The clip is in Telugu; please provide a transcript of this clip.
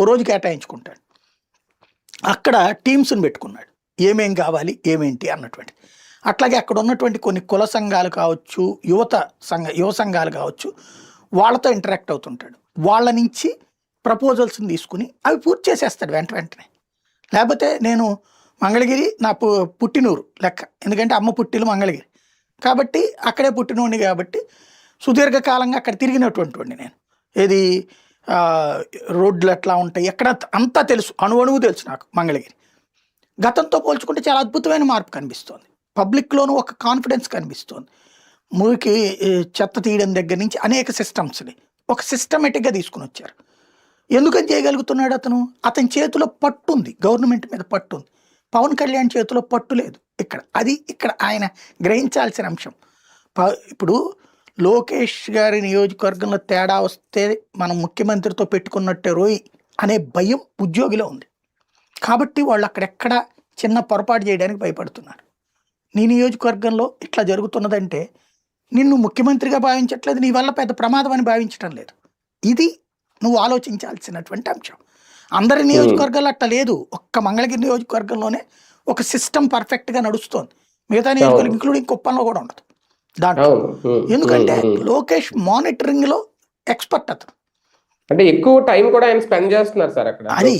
ఓ రోజు కేటాయించుకుంటాడు. అక్కడ టీమ్స్ని పెట్టుకున్నాడు. ఏమేం కావాలి ఏమేంటి అన్నటువంటి. అట్లాగే అక్కడ ఉన్నటువంటి కొన్ని కుల సంఘాలు కావచ్చు యువత సంఘ యువ సంఘాలు కావచ్చు వాళ్ళతో ఇంటరాక్ట్ అవుతుంటాడు. వాళ్ళ నుంచి ప్రపోజల్స్ని తీసుకుని అవి పూర్తి చేసేస్తాడు వెంట వెంటనే. లేకపోతే నేను మంగళగిరి నా పు పుట్టినూరు లెక్క. ఎందుకంటే అమ్మ పుట్టిలు మంగళగిరి. కాబట్టి అక్కడే పుట్టినోడిని కాబట్టి సుదీర్ఘకాలంగా అక్కడ తిరిగినటువంటి నేను. ఏది? రోడ్లు ఎట్లా ఉంటాయి? ఎక్కడ అంతా తెలుసు. అణువణువు తెలుసు నాకు మంగళగిరి. గతంతో పోల్చుకుంటే చాలా అద్భుతమైన మార్పు కనిపిస్తోంది. పబ్లిక్లోనూ ఒక కాన్ఫిడెన్స్ కనిపిస్తోంది. మురికి చెత్త తీయడం దగ్గర నుంచి అనేక సిస్టమ్స్ని ఒక సిస్టమేటిక్గా తీసుకుని వచ్చారు. ఎందుకని చేయగలుగుతున్నాడు అతను? అతని చేతిలో పట్టు ఉంది. గవర్నమెంట్ మీద పట్టు ఉంది. పవన్ కళ్యాణ్ చేతిలో పట్టు లేదు. ఇక్కడ అది ఇక్కడ ఆయన గ్రహించాల్సిన అంశం. ప- ఇప్పుడు లోకేష్ గారి నియోజకవర్గంలో తేడా వస్తే మనం ముఖ్యమంత్రితో పెట్టుకున్నట్టే రోయ్ అనే భయం ఉద్యోగిలో ఉంది. కాబట్టి వాళ్ళు అక్కడెక్కడ చిన్న పొరపాటు చేయడానికి భయపడుతున్నారు. నీ నియోజకవర్గంలో ఇట్లా జరుగుతున్నదంటే నిన్ను ముఖ్యమంత్రిగా భావించట్లేదు నీ వల్ల పెద్ద ప్రమాదం అని భావించడం లేదు. ఇది నువ్వు ఆలోచించాల్సినటువంటి అంశం. అందరి నియోజకవర్గాలు అట్లా లేదు. ఒక్క మంగళగిరి నియోజకవర్గంలోనే ఒక సిస్టమ్ పర్ఫెక్ట్గా నడుస్తోంది. మిగతా నియోజకవర్గం ఇంక్లూడింగ్ కుప్పంలో కూడా ఉండదు. దాంట్లో. ఎందుకంటే. లోకేష్ మానిటరింగ్లో ఎక్స్పర్ట్ అతను. అంటే ఎక్కువ టైం కూడా ఆయన స్పెండ్ చేస్తున్నారు సార్ అక్కడ. అది